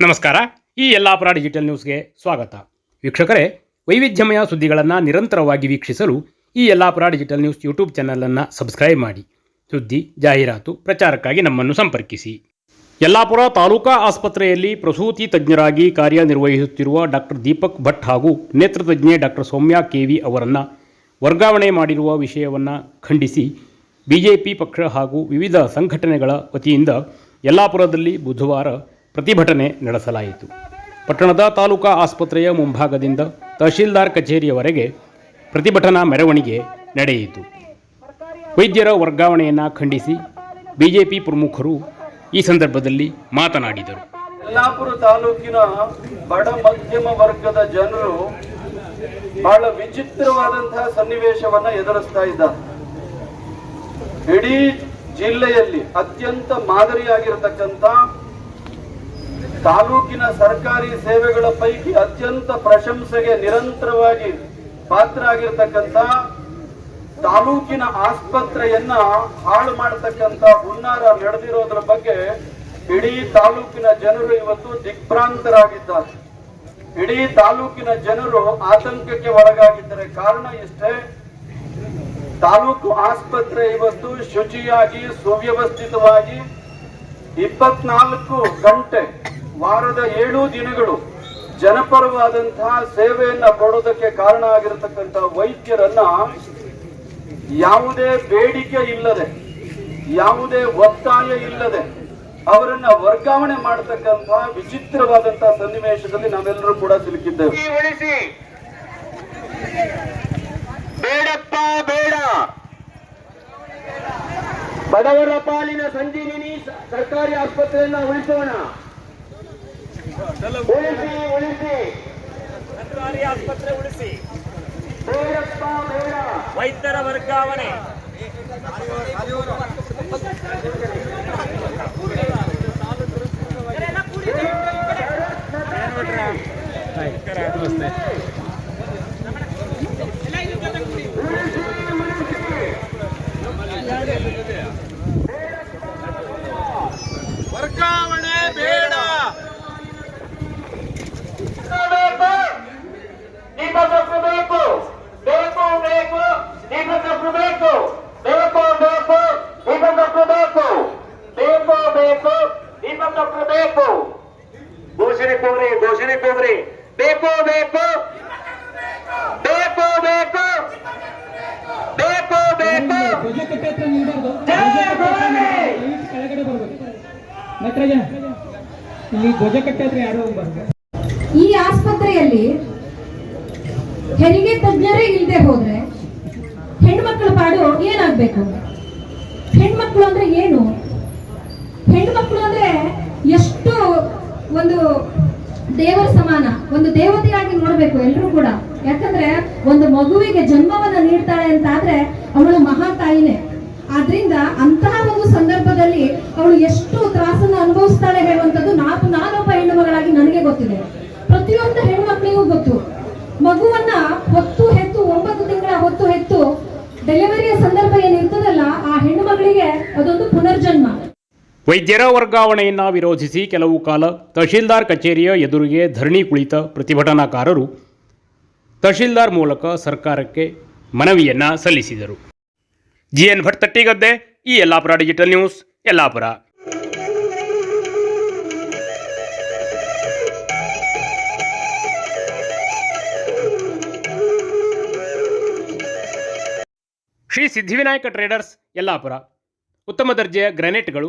ನಮಸ್ಕಾರ. ಈ ಯಲ್ಲಾಪುರ ಡಿಜಿಟಲ್ ನ್ಯೂಸ್ಗೆ ಸ್ವಾಗತ. ವೀಕ್ಷಕರೇ, ವೈವಿಧ್ಯಮಯ ಸುದ್ದಿಗಳನ್ನು ನಿರಂತರವಾಗಿ ವೀಕ್ಷಿಸಲು ಈ ಯಲ್ಲಾಪುರ ಡಿಜಿಟಲ್ ನ್ಯೂಸ್ ಯೂಟ್ಯೂಬ್ ಚಾನಲನ್ನು ಸಬ್ಸ್ಕ್ರೈಬ್ ಮಾಡಿ. ಸುದ್ದಿ, ಜಾಹೀರಾತು, ಪ್ರಚಾರಕ್ಕಾಗಿ ನಮ್ಮನ್ನು ಸಂಪರ್ಕಿಸಿ. ಯಲ್ಲಾಪುರ ತಾಲೂಕಾ ಆಸ್ಪತ್ರೆಯಲ್ಲಿ ಪ್ರಸೂತಿ ತಜ್ಞರಾಗಿ ಕಾರ್ಯನಿರ್ವಹಿಸುತ್ತಿರುವ ಡಾಕ್ಟರ್ ದೀಪಕ್ ಭಟ್ ಹಾಗೂ ನೇತ್ರತಜ್ಞೆ ಡಾಕ್ಟರ್ ಸೌಮ್ಯ ಕೆವಿ ಅವರನ್ನು ವರ್ಗಾವಣೆ ಮಾಡಿರುವ ವಿಷಯವನ್ನು ಖಂಡಿಸಿ ಬಿಜೆಪಿ ಪಕ್ಷ ಹಾಗೂ ವಿವಿಧ ಸಂಘಟನೆಗಳ ವತಿಯಿಂದ ಯಲ್ಲಾಪುರದಲ್ಲಿ ಬುಧವಾರ ಪ್ರತಿಭಟನೆ ನಡೆಸಲಾಯಿತು. ಪಟ್ಟಣದ ತಾಲೂಕಾ ಆಸ್ಪತ್ರೆಯ ಮುಂಭಾಗದಿಂದ ತಹಶೀಲ್ದಾರ್ ಕಚೇರಿಯವರೆಗೆ ಪ್ರತಿಭಟನಾ ಮೆರವಣಿಗೆ ನಡೆಯಿತು. ವೈದ್ಯರ ವರ್ಗಾವಣೆಯನ್ನು ಖಂಡಿಸಿ ಬಿಜೆಪಿ ಪ್ರಮುಖರು ಈ ಸಂದರ್ಭದಲ್ಲಿ ಮಾತನಾಡಿದರು. ಯಲ್ಲಾಪುರ ತಾಲೂಕಿನ ಬಡ ಮಧ್ಯಮ ವರ್ಗದ ಜನರು ಬಹಳ ವಿಚಿತ್ರವಾದಂತಹ ಸನ್ನಿವೇಶವನ್ನು ಎದುರಿಸ್ತಾ ಇದ್ದಾರೆ. ಇಡೀ ಜಿಲ್ಲೆಯಲ್ಲಿ ಅತ್ಯಂತ ಮಾದರಿಯಾಗಿರತಕ್ಕಂತ ತಾಲೂಕಿನ ಸರ್ಕಾರಿ ಸೇವೆಗಳ ಪೈಕಿ ಅತ್ಯಂತ ಪ್ರಶಂಸೆಗೆ ನಿರಂತರವಾಗಿ ಪಾತ್ರ ಆಗಿರ್ತಕ್ಕಂಥ ತಾಲೂಕಿನ ಆಸ್ಪತ್ರೆಯನ್ನ ಹಾಳು ಮಾಡತಕ್ಕಂತ ಹುನ್ನಾರ ನಡೆದಿರೋದ್ರ ಬಗ್ಗೆ ಇಡೀ ತಾಲೂಕಿನ ಜನರು ಇವತ್ತು ದಿಗ್ಭ್ರಾಂತರಾಗಿದ್ದಾರೆ. ಇಡೀ ತಾಲೂಕಿನ ಜನರು ಆತಂಕಕ್ಕೆ ಒಳಗಾಗಿದ್ದಾರೆ. ಕಾರಣ ಇಷ್ಟೇ, ತಾಲೂಕು ಆಸ್ಪತ್ರೆ ಇವತ್ತು ಶುಚಿಯಾಗಿ ಸುವ್ಯವಸ್ಥಿತವಾಗಿ ಇಪ್ಪತ್ನಾಲ್ಕು ಗಂಟೆ ವಾರದ ಏಳು ದಿನಗಳು ಜನಪರವಾದಂತಹ ಸೇವೆಯನ್ನ ಕೊಡೋದಕ್ಕೆ ಕಾರಣ ಆಗಿರತಕ್ಕಂತ ವೈದ್ಯರನ್ನ ಯಾವುದೇ ಬೇಡಿಕೆ ಇಲ್ಲದೆ, ಯಾವುದೇ ಒತ್ತಾಯ ಇಲ್ಲದೆ ಅವರನ್ನ ವರ್ಗಾವಣೆ ಮಾಡತಕ್ಕಂತಹ ವಿಚಿತ್ರವಾದಂತಹ ಸನ್ನಿವೇಶದಲ್ಲಿ ನಾವೆಲ್ಲರೂ ಕೂಡ ಸಿಲುಕಿದ್ದೇವೆ. ಬೇಡಪ್ಪ, ಬೇಡ. ಬಡವರ ಪಾಲಿನ ಸಂಜೀವಿನಿ ಸರ್ಕಾರಿ ಆಸ್ಪತ್ರೆಯನ್ನ ಉಳಿಸೋಣ. ಉಳಿಸಿ ಉಳಿಸಿ. ಸರ್ಕಾರಿ ಆಸ್ಪತ್ರೆ ಉಳಿಸಿ. ಬೇಡಪ್ಪ ಬೇಡ ವೈದ್ಯರ ವರ್ಗಾವಣೆ. ವರ್ಗಾವಣೆ ಧ್ವಜಕಟ್ಟೆ ಹತ್ರ ನಿಲ್ಬಾರ್ದು. ಕೆಳಗಡೆ ಬರ್ಬೇಕು. ನಟರಾಜ ಇಲ್ಲಿ ಧ್ವಜಕಟ್ಟೆ ಹತ್ರ ಯಾರು ಹೋಗ್ಬಾರ್ದು ಈ ಆಸ್ಪತ್ರೆಯಲ್ಲಿ ಹೆರಿಗೆ ತಜ್ಞರೇ ಇಲ್ಲದೆ ಹೋದ್ರೆ ಹೆಣ್ಮಕ್ಳ ಪಾಡು ಏನಾಗ್ಬೇಕು? ಹೆಣ್ಮಕ್ಳು ಅಂದ್ರೆ ಏನು? ಹೆಣ್ಮಕ್ಳು ಅಂದ್ರೆ ಎಷ್ಟು ಒಂದು ದೇವರ ಸಮಾನ, ಒಂದು ದೇವತೆಯಾಗಿ ನೋಡ್ಬೇಕು ಎಲ್ಲರೂ ಕೂಡ. ಯಾಕಂದ್ರೆ ಒಂದು ಮಗುವಿಗೆ ಜನ್ಮವನ್ನ ನೀಡ್ತಾಳೆ ಅಂತ ಆದ್ರೆ ಅವಳು ಮಹಾ ತಾಯಿನೇ. ಆದ್ರಿಂದ ಅಂತಹ ಒಂದು ಸಂದರ್ಭದಲ್ಲಿ ಅವಳು ಎಷ್ಟು ತ್ರಾಸನ್ನ ಅನುಭವಿಸ್ತಾಳೆ ಹೇಳುವಂತದ್ದು ವೈದ್ಯರ ವರ್ಗಾವಣೆಯನ್ನು ವಿರೋಧಿಸಿ ಕೆಲವು ಕಾಲ ತಹಶೀಲ್ದಾರ್ ಕಚೇರಿಯ ಎದುರಿಗೆ ಧರಣಿ ಕುಳಿತ ಪ್ರತಿಭಟನಾಕಾರರು ತಹಶೀಲ್ದಾರ್ ಮೂಲಕ ಸರ್ಕಾರಕ್ಕೆ ಮನವಿಯನ್ನು ಸಲ್ಲಿಸಿದರು. ಜಿ ಎನ್ ಭಟ್ ತಟ್ಟಿಗದ್ದೆ, ಈ Yellapur digital news, Yellapur. Shri Siddhivinayak traders, Yellapur. ಉತ್ತಮ ದರ್ಜೆಯ ಗ್ರಾನೈಟ್ಗಳು